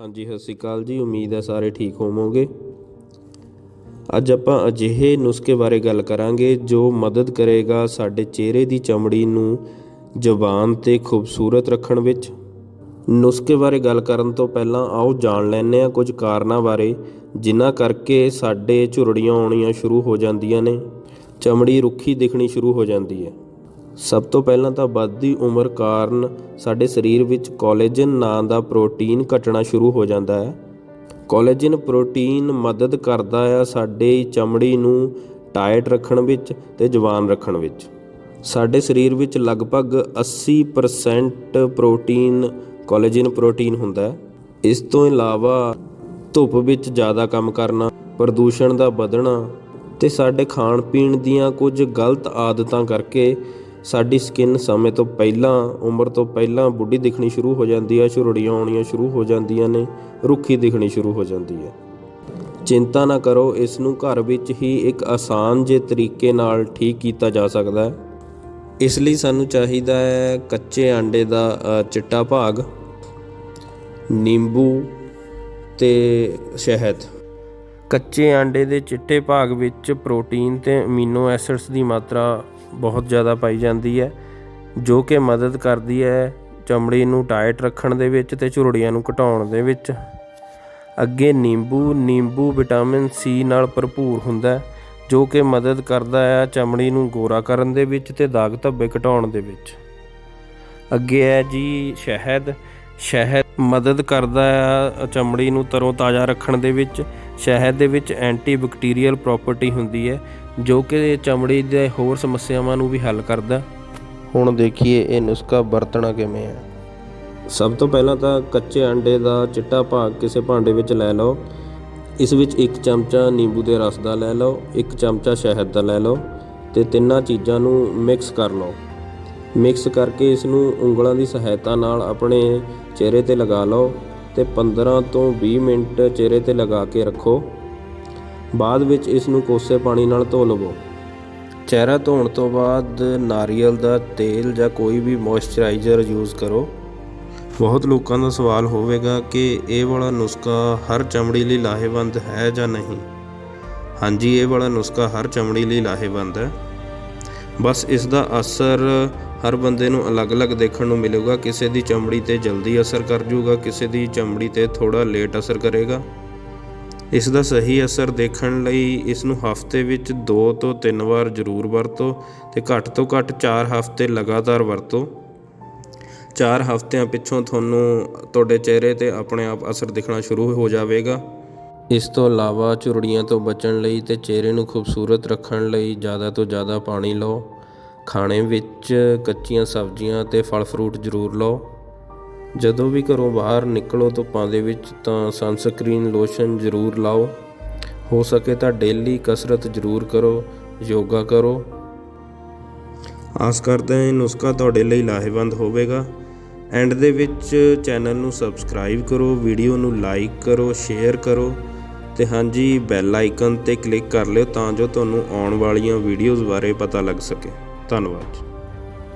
ਹਾਂਜੀ, ਸਤਿ ਸ਼੍ਰੀ ਅਕਾਲ ਜੀ। ਉਮੀਦ ਹੈ ਸਾਰੇ ਠੀਕ ਹੋਵੋਗੇ। ਅੱਜ ਆਪਾਂ ਅਜਿਹੇ ਨੁਸਖੇ ਬਾਰੇ ਗੱਲ ਕਰਾਂਗੇ, ਜੋ ਮਦਦ ਕਰੇਗਾ ਸਾਡੇ ਚਿਹਰੇ ਦੀ ਚਮੜੀ ਨੂੰ ਜਵਾਨ ਤੇ ਖੂਬਸੂਰਤ ਰੱਖਣ ਵਿੱਚ। ਨੁਸਖੇ ਬਾਰੇ ਗੱਲ ਕਰਨ ਤੋਂ ਪਹਿਲਾਂ ਆਓ ਜਾਣ ਲੈਂਦੇ ਹਾਂ ਕੁਝ ਕਾਰਨਾਂ ਬਾਰੇ, ਜਿਨ੍ਹਾਂ ਕਰਕੇ ਸਾਡੇ ਝੁਰੜੀਆਂ ਆਉਣੀਆਂ ਸ਼ੁਰੂ ਹੋ ਜਾਂਦੀਆਂ ਨੇ। ਚਮੜੀ ਰੁੱਖੀ ਦਿਖਣੀ ਸ਼ੁਰੂ ਹੋ ਜਾਂਦੀ ਹੈ। ਸਭ ਤੋਂ ਪਹਿਲਾਂ ਤਾਂ ਵੱਧਦੀ ਉਮਰ ਕਾਰਨ ਸਾਡੇ ਸਰੀਰ ਵਿੱਚ ਕੋਲੇਜਨ ਨਾਂ ਦਾ ਪ੍ਰੋਟੀਨ ਘਟਣਾ ਸ਼ੁਰੂ ਹੋ ਜਾਂਦਾ ਹੈ। ਕੋਲੇਜਨ ਪ੍ਰੋਟੀਨ ਮਦਦ ਕਰਦਾ ਆ ਸਾਡੇ ਚਮੜੀ ਨੂੰ ਟਾਈਟ ਰੱਖਣ ਵਿੱਚ ਤੇ ਜਵਾਨ ਰੱਖਣ ਵਿੱਚ। ਸਾਡੇ ਸਰੀਰ ਵਿੱਚ ਲਗਭਗ 80% ਪ੍ਰੋਟੀਨ ਕੋਲੇਜਨ ਪ੍ਰੋਟੀਨ ਹੁੰਦਾ ਹੈ। ਇਸ ਤੋਂ ਇਲਾਵਾ ਧੁੱਪ ਵਿੱਚ ਜ਼ਿਆਦਾ ਕੰਮ ਕਰਨਾ, ਪ੍ਰਦੂਸ਼ਣ ਦਾ ਵਧਣਾ ਤੇ ਸਾਡੇ ਖਾਣ ਪੀਣ ਦੀਆਂ ਕੁਝ ਗਲਤ ਆਦਤਾਂ ਕਰਕੇ ਸਾਡੀ ਸਕਿਨ ਸਮੇਂ ਤੋਂ ਪਹਿਲਾਂ, ਉਮਰ ਤੋਂ ਪਹਿਲਾਂ ਬੁੱਢੀ ਦਿਖਣੀ ਸ਼ੁਰੂ ਹੋ ਜਾਂਦੀ ਹੈ, ਝੁਰੜੀਆਂ ਆਉਣੀਆਂ ਸ਼ੁਰੂ ਹੋ ਜਾਂਦੀਆਂ ਨੇ, ਰੁੱਖੀ ਦਿਖਣੀ ਸ਼ੁਰੂ ਹੋ ਜਾਂਦੀ ਹੈ। ਚਿੰਤਾ ਨਾ ਕਰੋ, ਇਸ ਨੂੰ ਘਰ ਵਿੱਚ ਹੀ ਇੱਕ ਆਸਾਨ ਜੇ ਤਰੀਕੇ ਨਾਲ ਠੀਕ ਕੀਤਾ ਜਾ ਸਕਦਾ ਹੈ। ਇਸ ਲਈ ਸਾਨੂੰ ਚਾਹੀਦਾ ਹੈ ਕੱਚੇ ਆਂਡੇ ਦਾ ਚਿੱਟਾ ਭਾਗ, ਨਿੰਬੂ ਤੇ ਸ਼ਹਿਦ। ਕੱਚੇ ਆਂਡੇ ਦੇ ਚਿੱਟੇ ਭਾਗ ਵਿੱਚ ਪ੍ਰੋਟੀਨ ਤੇ ਅਮੀਨੋ ਐਸਿਡਸ ਦੀ ਮਾਤਰਾ ਬਹੁਤ ਜ਼ਿਆਦਾ ਪਾਈ ਜਾਂਦੀ ਹੈ, ਜੋ ਕਿ ਮਦਦ ਕਰਦੀ ਹੈ ਚਮੜੀ ਨੂੰ ਟਾਈਟ ਰੱਖਣ ਦੇ ਵਿੱਚ ਤੇ ਝੁਰੜੀਆਂ ਨੂੰ ਘਟਾਉਣ ਦੇ ਵਿੱਚ। ਅੱਗੇ ਨਿੰਬੂ ਨਿੰਬੂ ਵਿਟਾਮਿਨ ਸੀ ਨਾਲ ਭਰਪੂਰ ਹੁੰਦਾ ਹੈ, ਜੋ ਕਿ ਮਦਦ ਕਰਦਾ ਹੈ ਚਮੜੀ ਨੂੰ ਗੋਰਾ ਕਰਨ ਦੇ ਵਿੱਚ ਤੇ ਦਾਗ ਧੱਬੇ ਘਟਾਉਣ ਦੇ ਵਿੱਚ। ਅੱਗੇ ਹੈ ਜੀ ਸ਼ਹਿਦ ਸ਼ਹਿਦ ਮਦਦ ਕਰਦਾ ਹੈ ਚਮੜੀ ਨੂੰ ਤਰੋ ਤਾਜ਼ਾ ਰੱਖਣ ਦੇ ਵਿੱਚ। ਸ਼ਹਿਦ ਦੇ ਵਿੱਚ ਐਂਟੀ ਬੈਕਟੀਰੀਅਲ ਪ੍ਰੋਪਰਟੀ ਹੁੰਦੀ ਹੈ ਜੋ ਕਿ ਚਮੜੀ ਦੇ ਹੋਰ ਸਮੱਸਿਆਵਾਂ ਨੂੰ ਵੀ ਹੱਲ ਕਰਦਾ। ਹੁਣ ਦੇਖੀਏ ਇਹ ਨੁਸਖਾ ਵਰਤਣਾ ਕਿਵੇਂ ਹੈ। ਸਭ ਤੋਂ ਪਹਿਲਾਂ ਤਾਂ ਕੱਚੇ ਅੰਡੇ ਦਾ ਚਿੱਟਾ ਭਾਗ ਕਿਸੇ ਭਾਂਡੇ ਵਿੱਚ ਲੈ ਲਓ। ਇਸ ਵਿੱਚ ਇੱਕ ਚਮਚਾ ਨਿੰਬੂ ਦੇ ਰਸ ਦਾ ਲੈ ਲਓ ਇੱਕ ਚਮਚਾ ਸ਼ਹਿਦ ਦਾ ਲੈ ਲਓ ਤੇ ਤਿੰਨਾਂ ਚੀਜ਼ਾਂ ਨੂੰ ਮਿਕਸ ਕਰ ਲਓ। ਮਿਕਸ ਕਰਕੇ ਇਸ ਨੂੰ ਉਂਗਲਾਂ ਦੀ ਸਹਾਇਤਾ ਨਾਲ ਆਪਣੇ ਚਿਹਰੇ ਤੇ ਲਗਾ ਲਓ ਤੇ 15 ਤੋਂ 20 ਮਿੰਟ ਚਿਹਰੇ ਤੇ ਲਗਾ ਕੇ ਰੱਖੋ। ਬਾਅਦ ਵਿੱਚ ਇਸ ਨੂੰ ਕੋਸੇ ਪਾਣੀ ਨਾਲ ਧੋ ਲਵੋ। ਚਿਹਰਾ ਧੋਣ ਤੋਂ ਬਾਅਦ ਨਾਰੀਅਲ ਦਾ ਤੇਲ ਜਾਂ ਕੋਈ ਵੀ ਮੋਇਸਚਰਾਈਜ਼ਰ ਯੂਜ਼ ਕਰੋ। ਬਹੁਤ ਲੋਕਾਂ ਦਾ ਸਵਾਲ ਹੋਵੇਗਾ ਕਿ ਇਹ ਵਾਲਾ ਨੁਸਖਾ ਹਰ ਚਮੜੀ ਲਈ ਲਾਹੇਵੰਦ ਹੈ ਜਾਂ ਨਹੀਂ। ਹਾਂਜੀ, ਇਹ ਵਾਲਾ ਨੁਸਖਾ ਹਰ ਚਮੜੀ ਲਈ ਲਾਹੇਵੰਦ ਹੈ। ਬਸ ਇਸ ਦਾ ਅਸਰ ਹਰ ਬੰਦੇ ਨੂੰ ਅਲੱਗ-ਅਲੱਗ ਦੇਖਣ ਨੂੰ ਮਿਲੇਗਾ। ਕਿਸੇ ਦੀ ਚਮੜੀ ਤੇ ਜਲਦੀ ਅਸਰ ਕਰ ਜੂਗਾ, ਕਿਸੇ ਦੀ ਚਮੜੀ ਤੇ ਥੋੜਾ ਲੇਟ ਅਸਰ ਕਰੇਗਾ। ਇਸ ਦਾ ਸਹੀ ਅਸਰ ਦੇਖਣ ਲਈ ਇਸ ਨੂੰ ਹਫ਼ਤੇ ਵਿੱਚ 2 ਤੋਂ 3 ਵਾਰ ਜ਼ਰੂਰ ਵਰਤੋ ਤੇ ਘੱਟ ਤੋਂ ਘੱਟ 4 ਹਫ਼ਤੇ ਲਗਾਤਾਰ ਵਰਤੋ। 4 ਹਫ਼ਤਿਆਂ ਪਿੱਛੋਂ ਤੁਹਾਨੂੰ ਤੁਹਾਡੇ ਚਿਹਰੇ ਤੇ ਆਪਣੇ ਆਪ ਅਸਰ ਦਿਖਣਾ ਸ਼ੁਰੂ ਹੋ ਜਾਵੇਗਾ। ਇਸ ਤੋਂ ਇਲਾਵਾ ਝੁਰੜੀਆਂ ਤੋਂ ਬਚਣ ਲਈ ਤੇ ਚਿਹਰੇ ਨੂੰ ਖੂਬਸੂਰਤ ਰੱਖਣ ਲਈ ਜ਼ਿਆਦਾ ਤੋਂ ਜ਼ਿਆਦਾ ਪਾਣੀ ਲਓ। ਖਾਣੇ ਵਿੱਚ ਕੱਚੀਆਂ ਸਬਜ਼ੀਆਂ ਤੇ ਫਲ ਫਰੂਟ ਜ਼ਰੂਰ ਲਓ। ਜਦੋਂ ਵੀ ਘਰੋਂ ਬਾਹਰ ਨਿਕਲੋ ਧੁੱਪਾਂ ਦੇ ਵਿੱਚ ਤਾਂ ਸਨਸਕ੍ਰੀਨ ਲੋਸ਼ਨ ਜ਼ਰੂਰ ਲਾਓ। ਹੋ ਸਕੇ ਤਾਂ ਡੇਲੀ ਕਸਰਤ ਜ਼ਰੂਰ ਕਰੋ, ਯੋਗਾ ਕਰੋ। ਆਸ ਕਰਦੇ ਹਾਂ ਇਹ ਨੁਸਖਾ ਤੁਹਾਡੇ ਲਈ ਲਾਹੇਵੰਦ ਹੋਵੇਗਾ। ਐਂਡ ਦੇ ਵਿੱਚ ਚੈਨਲ ਨੂੰ ਸਬਸਕ੍ਰਾਈਬ ਕਰੋ ਵੀਡੀਓ ਨੂੰ ਲਾਈਕ ਕਰੋ ਸ਼ੇਅਰ ਕਰੋ ਤੇ ਹਾਂਜੀ ਬੈਲ ਆਈਕਨ ਤੇ ਕਲਿੱਕ ਕਰ ਲਿਓ ਤਾਂ ਜੋ ਤੁਹਾਨੂੰ ਆਉਣ ਵਾਲੀਆਂ ਵੀਡੀਓਜ਼ ਬਾਰੇ ਪਤਾ ਲੱਗ ਸਕੇ। ਧੰਨਵਾਦ।